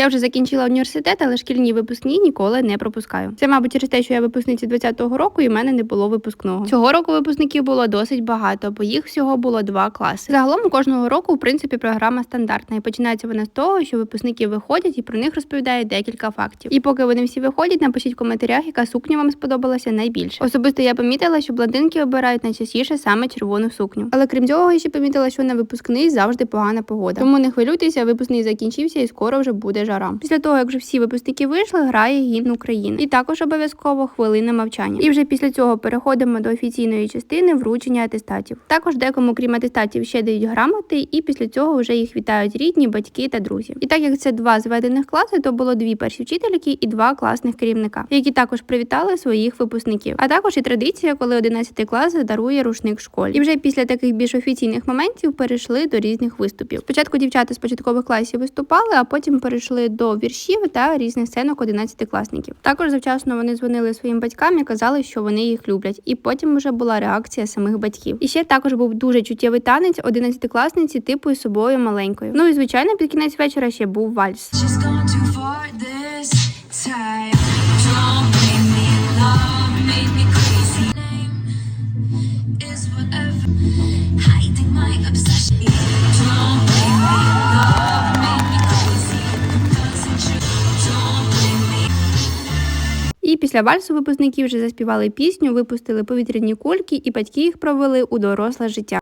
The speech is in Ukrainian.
Я вже закінчила університет, але шкільні випускні ніколи не пропускаю. Це, мабуть, через те, що я випускниця 20-го року, і в мене не було випускного. Цього року випускників було досить багато, бо їх всього було два класи. Загалом кожного року, в принципі, програма стандартна, і починається вона з того, що випускники виходять і про них розповідають декілька фактів. І поки вони всі виходять, напишіть в коментарях, яка сукня вам сподобалася найбільше. Особисто я помітила, що блондинки обирають найчастіше саме червону сукню. Але крім цього, я ще помітила, що на випускний завжди погана погода. Тому не хвилюйтеся, випускний закінчився і скоро вже буде жара. Після того, як вже всі випускники вийшли, грає гімн України. І також обов'язково хвилина мовчання. І вже після цього переходимо до офіційної частини вручення атестатів. Також декому, крім атестатів, ще дають грамоти, і після цього вже їх вітають рідні, батьки та друзі. І так як це два зведених класи, то було дві перші вчительки і два класних керівника, які також привітали своїх випускників. А також і традиція, коли 11 клас дарує рушник школі. І вже після таких більш офіційних моментів перейшли до різних виступів. Спочатку дівчата з початкових класів виступали, а потім перейшли до віршів та різних сценок 11-класників. Також завчасно вони дзвонили своїм батькам і казали, що вони їх люблять. І потім вже була реакція самих батьків. І ще також був дуже чуттєвий танець 11-класниці типу із собою маленькою. Ну і звичайно, під кінець вечора ще був вальс. Time. Don't make me love, make me crazy. І після вальсу випускники вже заспівали пісню, випустили повітряні кульки, і батьки їх провели у доросле життя.